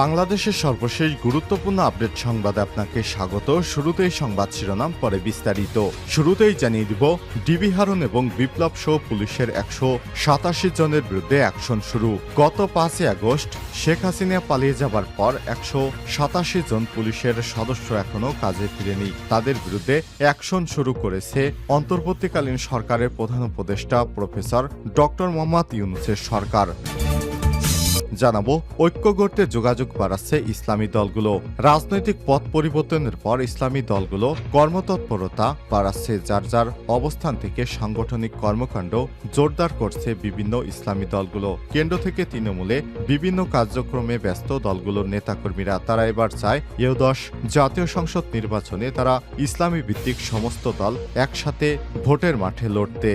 বাংলাদেশের সর্বশেষ গুরুত্বপূর্ণ আপডেট সংবাদে আপনাকে স্বাগত। শুরুতেই সংবাদ শিরোনাম, পরে বিস্তারিত। শুরুতেই জানিয়ে দিব, ডিবি হারুন এবং বিপ্লব সহ পুলিশের একশো সাতাশি জনের বিরুদ্ধে অ্যাকশন শুরু। গত পাঁচই আগস্ট শেখ হাসিনা পালিয়ে যাবার পর একশো সাতাশি জন পুলিশের সদস্য এখনও কাজে ফিরেনি। তাদের বিরুদ্ধে অ্যাকশন শুরু করেছে অন্তর্বর্তীকালীন সরকারের প্রধান উপদেষ্টা প্রফেসর ডক্টর মোহাম্মদ ইউনুসের সরকার। জানাব ঐক্য গড়তে যোগাযোগ বাড়াচ্ছে ইসলামী দলগুলো। রাজনৈতিক পথ পরিবর্তনের পর ইসলামী দলগুলো কর্মতৎপরতা বাড়াচ্ছে, যার যার অবস্থান থেকে সাংগঠনিক কর্মকাণ্ড জোরদার করছে বিভিন্ন ইসলামী দলগুলো। কেন্দ্র থেকে তৃণমূলে বিভিন্ন কার্যক্রমে ব্যস্ত দলগুলোর নেতাকর্মীরা, তারা এবার চায় এদশ জাতীয় সংসদ নির্বাচনে তারা ইসলামী ভিত্তিক সমস্ত দল একসাথে ভোটের মাঠে লড়তে।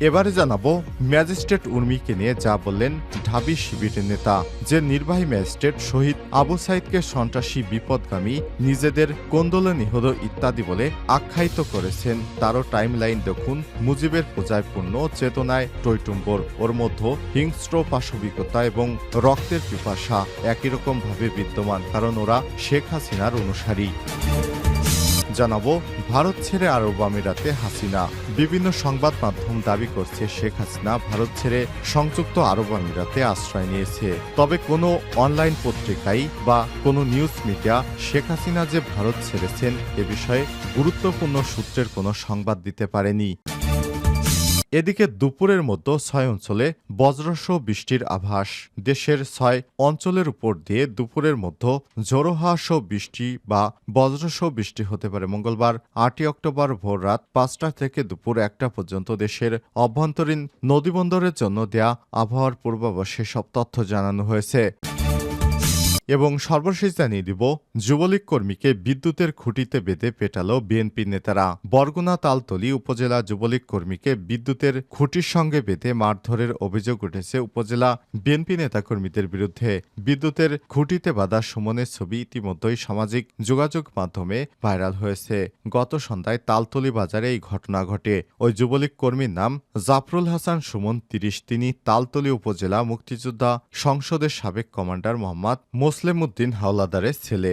এবারে জানাব ম্যাজিস্ট্রেট উর্মিকে নিয়ে যা বললেন ঢাবি শিবিরের নেতা। যে নির্বাহী ম্যাজিস্ট্রেট শহীদ আবু সাইদকে সন্ত্রাসী, বিপদগামী, নিজেদের কোন্দলে নিহত ইত্যাদি বলে আখ্যায়িত করেছেন। তারও টাইমলাইন দেখুন মুজিবের পূজায় পূর্ণ চেতনায় টৈটুম্বর। ওর মধ্যে হিংস্র পাশবিকতা এবং রক্তের পিপাসা একই রকম ভাবে বিদ্যমান, কারণ ওরা শেখ হাসিনার অনুসারী। জানাব, ভারত ছেড়ে আরব আমিরাতে হাসিনা। বিভিন্ন সংবাদ মাধ্যম দাবি করছে শেখ হাসিনা ভারত ছেড়ে সংযুক্ত আরব আমিরাতে আশ্রয় নিয়েছে। তবে কোনো অনলাইন পত্রিকাই বা কোনো নিউজ মিডিয়া শেখ হাসিনা যে ভারত ছেড়েছেন এ বিষয়ে গুরুত্বপূর্ণ সূত্রের কোনো সংবাদ দিতে পারেনি। এদিকে দুপুরের মধ্যে ছয় অঞ্চলে বজ্রসহ বৃষ্টির আভাস। দেশের ছয় অঞ্চলের উপর দিয়ে দুপুরের মধ্যে জোরোহাসহ বৃষ্টি বা বজ্রসহ বৃষ্টি হতে পারে। মঙ্গলবার আটই অক্টোবর ভোর রাত পাঁচটা থেকে দুপুর একটা পর্যন্ত দেশের অভ্যন্তরীণ নদীবন্দরের জন্য দেয়া আবহাওয়ার পূর্বাভাসে সব তথ্য জানানো হয়েছে। এবং সর্বশেষ জানিয়ে দিব যুবলীগ কর্মীকে বিদ্যুতের খুঁটিতে বেঁধে পেটাল বিএনপি নেতারা। বরগুনা তালতলি উপজেলা যুবলীগ কর্মীকে বিদ্যুতের খুঁটির সঙ্গে বেঁধে মারধরের অভিযোগ উঠেছে উপজেলা বিএনপি নেতাকর্মীদের বিরুদ্ধে। বিদ্যুতের খুঁটিতে বাঁধা সুমনের ছবি ইতিমধ্যেই সামাজিক যোগাযোগ মাধ্যমে ভাইরাল হয়েছে। গত সন্ধ্যায় তালতলি বাজারে এই ঘটনা ঘটে। ওই যুবলীগ কর্মীর নাম জাফরুল হাসান সুমন তিরিশ। তিনি তালতলি উপজেলা মুক্তিযোদ্ধা সংসদের সাবেক কমান্ডার মোহাম্মদ মোসলেম উদ্দিন হাওলাদারের ছেলে।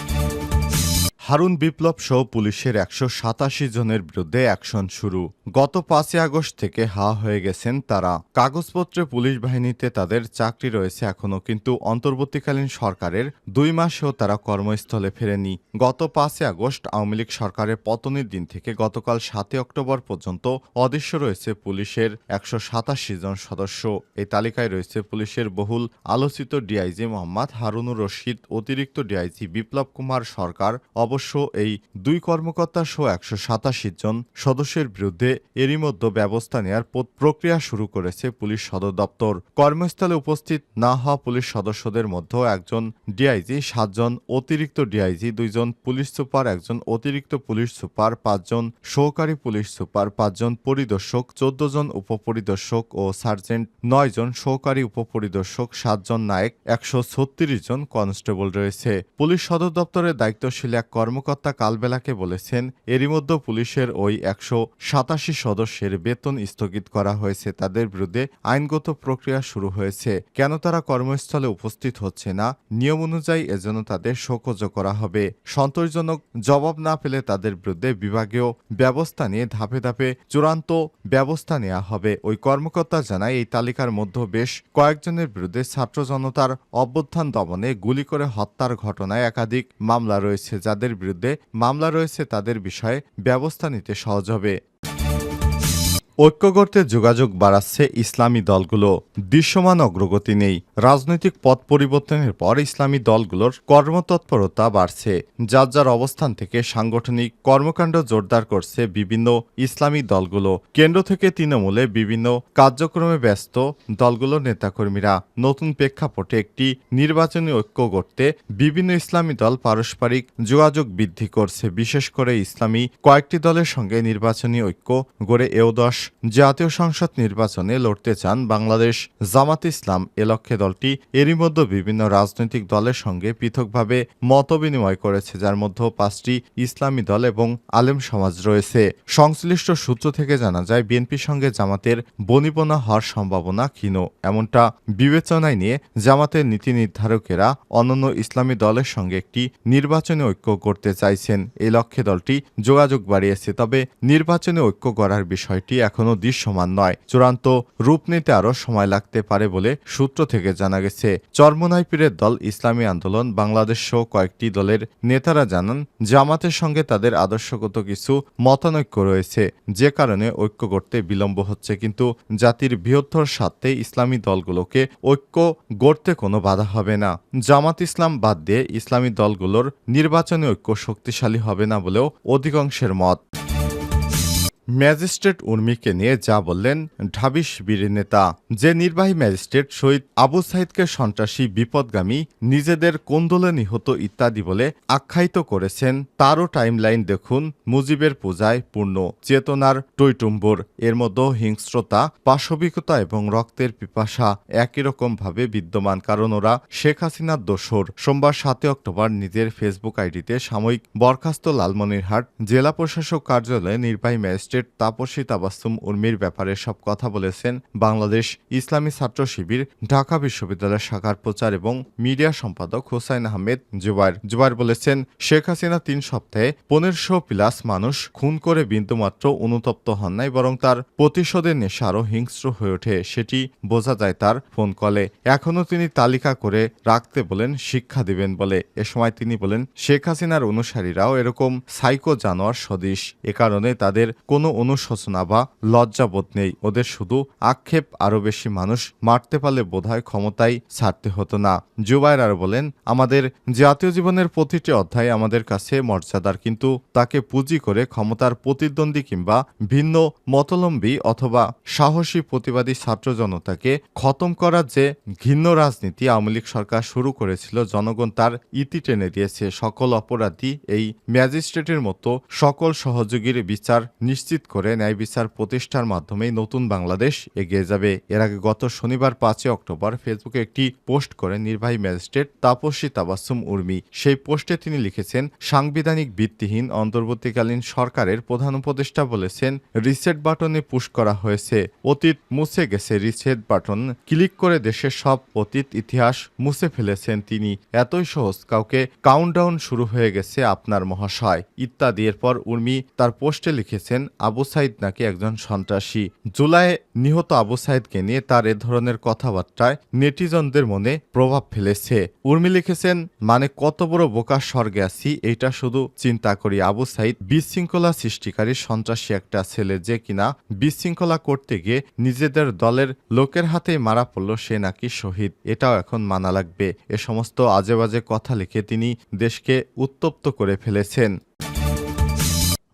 হারুন বিপ্লব সহ পুলিশের একশো সাতাশি জনের বিরুদ্ধে অ্যাকশন শুরু। গত পাঁচই আগস্ট থেকে হা হয়ে গেছেন তারা। কাগজপত্রে পুলিশ বাহিনীতে তাদের চাকরি রয়েছে এখনও কিন্তু অন্তর্বর্তীকালীন সরকারের দুই মাসেও তারা কর্মস্থলে ফেরেনি। গত পাঁচই আগস্ট আওয়ামী লীগ সরকারের পতনের দিন থেকে গতকাল সাতই অক্টোবর পর্যন্ত অদৃশ্য রয়েছে পুলিশের একশো সাতাশি জন সদস্য। এই তালিকায় রয়েছে পুলিশের বহুল আলোচিত ডিআইজি মোহাম্মদ হারুনুর রশিদ, অতিরিক্ত ডিআইজি বিপ্লব কুমার সরকার অবশ্য এই দুই কর্মকর্তা সহ একশো সাতাশি জন সদস্যের বিরুদ্ধে এরই মধ্যে ব্যবস্থা নেওয়ার প্রক্রিয়া শুরু করেছে পুলিশ সদর দপ্তর। কর্মস্থলে উপস্থিত না হওয়া পুলিশ সদস্যদের মধ্যে একজন ডিআইজি, সাতজন অতিরিক্ত ডিআইজি, দুইজন পুলিশ সুপার, একজন অতিরিক্ত পুলিশ সুপার, পাঁচজন সহকারী পুলিশ সুপার, পাঁচজন পরিদর্শক চোদ্দ জন উপপরিদর্শক ও সার্জেন্ট নয় জন সহকারী উপপরিদর্শক, সাতজন নায়ক, একশো ছত্রিশ জন কনস্টেবল রয়েছে। পুলিশ সদর দপ্তরের দায়িত্বশীল এক কর্মকর্তা কালবেলাকে বলেছেন, এরই মধ্যে পুলিশের ওই একশো সাতাশি সদস্যের বেতন স্থগিত করা হয়েছে। তাদের বিরুদ্ধে আইনগত প্রক্রিয়া শুরু হয়েছে। কেন তারা কর্মস্থলে উপস্থিত হচ্ছে না? নিয়ম অনুযায়ী এজন্য তাদের শোকজ করা হবে। সন্তোষজনক জবাব না পেলে তাদের বিরুদ্ধে বিভাগীয় ব্যবস্থা নিয়ে ধাপে ধাপে চূড়ান্ত ব্যবস্থা নেওয়া হবে। ওই কর্মকর্তা জানায়, এই তালিকার মধ্যে বেশ কয়েকজনের বিরুদ্ধে ছাত্র জনতার অভ্যুত্থান দমনে গুলি করে হত্যার ঘটনায় একাধিক মামলা রয়েছে, যাদের বিরুদ্ধে মামলা রয়েছে তাদের বিষয়ে ব্যবস্থা নিতে সহজ হবে। ঐক্য করতে যোগাযোগ বাড়াচ্ছে ইসলামী দলগুলো। দৃশ্যমান অগ্রগতি নেই। রাজনৈতিক পথ পরিবর্তনের পর ইসলামী দলগুলোর কর্মতৎপরতা বাড়ছে। যার যার অবস্থান থেকে সাংগঠনিক কর্মকাণ্ড জোরদার করছে বিভিন্ন ইসলামী দলগুলো। কেন্দ্র থেকে তৃণমূলে বিভিন্ন কার্যক্রমে ব্যস্ত দলগুলোর নেতাকর্মীরা। নতুন প্রেক্ষাপটে একটি নির্বাচনী ঐক্য গড়তে বিভিন্ন ইসলামী দল পারস্পরিক যোগাযোগ বৃদ্ধি করছে। বিশেষ করে ইসলামী কয়েকটি দলের সঙ্গে নির্বাচনী ঐক্য গড়ে এওদশ জাতীয় সংসদ নির্বাচনে লড়তে চান বাংলাদেশ। জামাত ইসলাম এ লক্ষ্যে দলটি এরই মধ্যে বিভিন্ন রাজনৈতিক দলের সঙ্গে পৃথকভাবে মতবিনিময় করেছে, যার মধ্যে পাঁচটি ইসলামী দল এবং আলেম সমাজ রয়েছে। সংশ্লিষ্ট সূত্র থেকে জানা যায়, বিএনপির সঙ্গে জামাতের বনিবনা হওয়ার সম্ভাবনা ক্ষীণ। এমনটা বিবেচনায় নিয়ে জামাতের নীতি নির্ধারকেরা অন্যান্য ইসলামী দলের সঙ্গে একটি নির্বাচনী ঐক্য করতে চাইছেন। এই লক্ষ্যে দলটি যোগাযোগ বাড়িয়েছে, তবে নির্বাচনে ঐক্য করার বিষয়টি এখনও দৃশ্যমান নয়। চূড়ান্ত রূপ নিতে আরও সময় লাগতে পারে বলে সূত্র থেকে জানা গেছে। চরমনাই পীরের দল ইসলামী আন্দোলন, বাংলাদেশ সহ কয়েকটি দলের নেতারা জানান, জামাতের সঙ্গে তাদের আদর্শগত কিছু মতানৈক্য রয়েছে। যে কারণে ঐক্য করতে বিলম্ব হচ্ছে, কিন্তু জাতির বৃহত্তর স্বার্থে ইসলামী দলগুলোকে ঐক্য গড়তে কোনো বাধা হবে না। জামাত ইসলাম বাদ দিয়ে ইসলামী দলগুলোর নির্বাচনী ঐক্য শক্তিশালী হবে না বলেও অধিকাংশের মত। ম্যাজিস্ট্রেট উর্মিকে নিয়ে যা বললেন ঢাবি শিবিরের নেতা। যে নির্বাহী ম্যাজিস্ট্রেট শহীদ আবু সাইদকে সন্ত্রাসী, বিপদগামী, নিজেদের কোন্দলে নিহত ইত্যাদি বলে আখ্যায়িত করেছেন, তারও টাইমলাইন দেখুন মুজিবের পূজায় পূর্ণ চেতনার টৈটুম্বর। এর মধ্যে হিংস্রতা, পাশবিকতা এবং রক্তের পিপাসা একই রকমভাবে বিদ্যমান, কারণ ওরা শেখ হাসিনার দোসর। সোমবার সাতই অক্টোবর নিজের ফেসবুক আইডিতে সাময়িক বরখাস্ত লালমনিরহাট জেলা প্রশাসক কার্যালয়ে নির্বাহী ম্যাজিস্ট্রেট তাপসী তাবাস্তুম উর্মির ব্যাপারে সব কথা বলেছেন বাংলাদেশ ইসলামী ছাত্র শিবির, ঢাকা বিশ্ববিদ্যালয় শাখার প্রচার এবং মিডিয়া সম্পাদক হোসাইন আহমেদ জুবাইর। জুবাইর বলেছেন, শেখ হাসিনা তিন সপ্তাহে পনেরোশো প্লাস মানুষ খুন করে বিন্দুমাত্র অনুতপ্ত হন নাই, বরং তার প্রতিশোধের নেশা আরও হিংস্র হয়ে ওঠে, সেটি বোঝা যায় তার ফোন কলে। এখনও তিনি তালিকা করে রাখতে বলেন, শিক্ষা দিবেন বলে। এ সময় তিনি বলেন, শেখ হাসিনার অনুসারীরাও এরকম সাইকো জানোয়ার সদৃশ এ কারণে তাদের কোনো অনুশোচনা বা লজ্জাবোধ নেই। ওদের শুধু আক্ষেপ, আরও বেশি মানুষ মারতে পারলে বোধহয় ক্ষমতাই ছাড়তে হতো না। জুবাইর আর বলেন, আমাদের জাতীয় জীবনের প্রতিটি অধ্যায় আমাদের কাছে মর্যাদার, কিন্তু তাকে পুঁজি করে ক্ষমতার প্রতিদ্বন্দ্বী কিংবা ভিন্ন মতলম্বী অথবা সাহসী প্রতিবাদী ছাত্র জনতাকে খতম করার যে ঘিন্ন রাজনীতি আওয়ামী লীগ সরকার শুরু করেছিল, জনগণ তার ইতি টেনে দিয়েছে। সকল অপরাধী এই ম্যাজিস্ট্রেটের মতো সকল সহযোগীর বিচার নিশ্চিত করে ন্যায় বিচার প্রতিষ্ঠার মাধ্যমেই নতুন বাংলাদেশ এগিয়ে যাবে। এর আগে গত শনিবার পাঁচই অক্টোবর ফেসবুকে একটি পোস্ট করে নির্বাহী ম্যাজিস্ট্রেট তাপসী তাবাসুম উর্মি। সেই পোস্টে তিনি লিখেছেন, সাংবিধানিক ভিত্তিহীন অন্তর্বর্তীকালীন সরকারের প্রধান উপদেষ্টা বলেছেন, রিসেট বাটনে পুশ করা হয়েছে। অতীত মুছে গেছে রিসেট বাটন। ক্লিক করে দেশের সব অতীত ইতিহাস মুছে ফেলেছেন তিনি। এতই সহজ, কাউকে কাউন্টডাউন শুরু হয়ে গেছে আপনার মহাশয়। ইত্যাদি। এরপর উর্মি তার পোস্টে লিখেছেন আবু সাইদ নাকি একজন সন্ত্রাসী। জুলাই নিহত আবু সাইদকে নিয়ে তার এ ধরনের কথাবার্তায় নেটিজনদের মনে প্রভাব ফেলেছে। উর্মি লিখেছেন মানে কত বড় বোকা স্বর্গে আছি, এইটা শুধু চিন্তা করি। আবু সাইদ বিশৃঙ্খলা সৃষ্টিকারী সন্ত্রাসী একটা ছেলে যে কিনা বিশৃঙ্খলা করতে গিয়ে নিজেদের দলের লোকের হাতেই মারা পড়ল সে নাকি শহীদ। এটাও এখন মানা লাগবে। এ সমস্ত আজেবাজে কথা লিখে তিনি দেশকে উত্তপ্ত করে ফেলেছেন।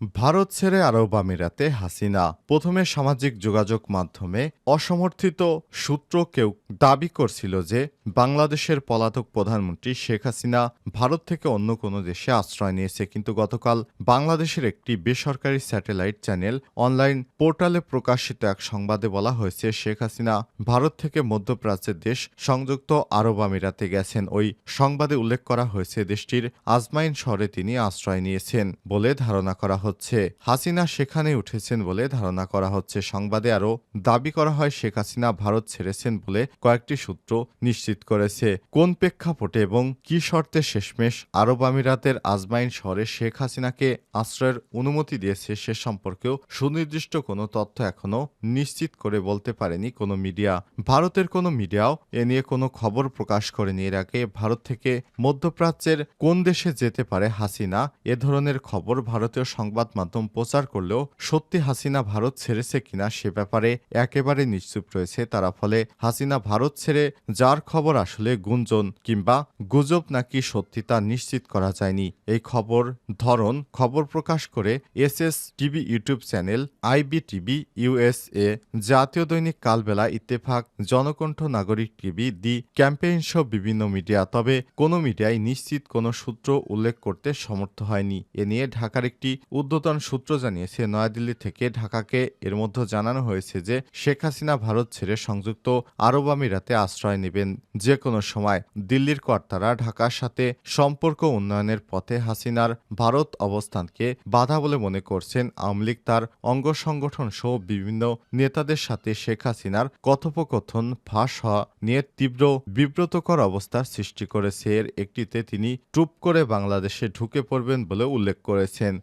ভারত ছেড়ে আরব আমিরাতে হাসিনা প্রথমে সামাজিক যোগাযোগ মাধ্যমে অসমর্থিত সূত্র কেউ দাবি করছিল যে বাংলাদেশের পলাতক প্রধানমন্ত্রী শেখ হাসিনা ভারত থেকে অন্য কোনো দেশে আশ্রয় নিয়েছে। কিন্তু গতকাল বাংলাদেশের একটি বেসরকারি স্যাটেলাইট চ্যানেল অনলাইন পোর্টালে প্রকাশিত এক সংবাদে বলা হয়েছে, শেখ হাসিনা ভারত থেকে মধ্যপ্রাচ্যের দেশ সংযুক্ত আরব আমিরাতে গেছেন। ওই সংবাদে উল্লেখ করা হয়েছে, দেশটির আজমাইন শহরে তিনি আশ্রয় নিয়েছেন বলে ধারণা করা হচ্ছে, হাসিনা সেখানে উঠেছেন বলে ধারণা করা হচ্ছে। সংবাদে আরও দাবি করা হয়, শেখ হাসিনা ভারত ছেড়েছেন বলে কয়েকটি সূত্র নিশ্চিত করেছে। কোন প্রেক্ষাপটে এবং কি শর্তে শেষমেশ আরব আমিরাতের আজমাইন শহরে শেখ হাসিনাকে আশ্রয়ের অনুমতি দিয়েছে সে সম্পর্কেও সুনির্দিষ্ট কোনো তথ্য এখনও নিশ্চিত করে বলতে পারেনি কোনো মিডিয়া। ভারতের কোনো মিডিয়াও এ নিয়ে কোনো খবর প্রকাশ করেনি। এর আগে ভারত থেকে মধ্যপ্রাচ্যের কোন দেশে যেতে পারে হাসিনা, এ ধরনের খবর ভারতীয় সংবাদ সংবাদ মাধ্যম প্রচার করলেও সত্যি হাসিনা ভারত ছেড়েছে কিনা সে ব্যাপারে একেবারে নিশ্চুপ রয়েছে তারা। ফলে হাসিনা ভারত ছেড়ে যার খবর আসলে গুঞ্জন কিংবা গুজব নাকি সত্যি তা নিশ্চিত করা যায়নি। এই খবর ধরন খবর প্রকাশ করে S S TV YouTube channel IB TV USA, জাতীয় দৈনিক কালবেলা, ইত্তেফাক, জনকণ্ঠ, নাগরিক টিভি, দি ক্যাম্পেইন সহ বিভিন্ন মিডিয়া। তবে কোনো মিডিয়ায় নিশ্চিত কোনো সূত্র উল্লেখ করতে সমর্থ হয়নি। এ নিয়ে ঢাকার একটি উদ্যতন সূত্র জানিয়েছে, নয়াদিল্লি থেকে ঢাকাকে এর মধ্যে জানানো হয়েছে যে শেখ হাসিনা ভারত ছেড়ে সংযুক্ত আরব আমিরাতে আশ্রয় নেবেন। যে কোনো সময় দিল্লির কর্তারা ঢাকার সাথে সম্পর্ক উন্নয়নের পথে হাসিনার ভারত অবস্থানকে বাধা বলে মনে করছেন। আওয়ামী লীগ তার অঙ্গ সংগঠন সহ বিভিন্ন নেতাদের সাথে শেখ হাসিনার কথোপকথন, ফাঁস হওয়া নিয়ে তীব্র বিব্রতকর অবস্থার সৃষ্টি করেছে। এর একটিতে তিনি টুপ করে বাংলাদেশে ঢুকে পড়বেন বলে উল্লেখ করেছেন।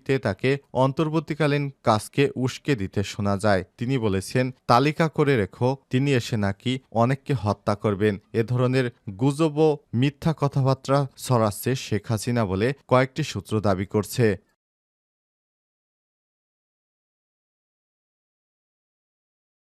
আরেকটিতে তাকে অন্তর্বর্তীকালীন কাজকে উস্কে দিতে শোনা যায়। তিনি বলেছেন, তালিকা করে রেখো, তিনি এসে নাকি অনেককে হত্যা করবেন। এ ধরনের গুজব ও মিথ্যা কথাবার্তা ছড়াচ্ছে শেখ হাসিনা বলে কয়েকটি সূত্র দাবি করছে।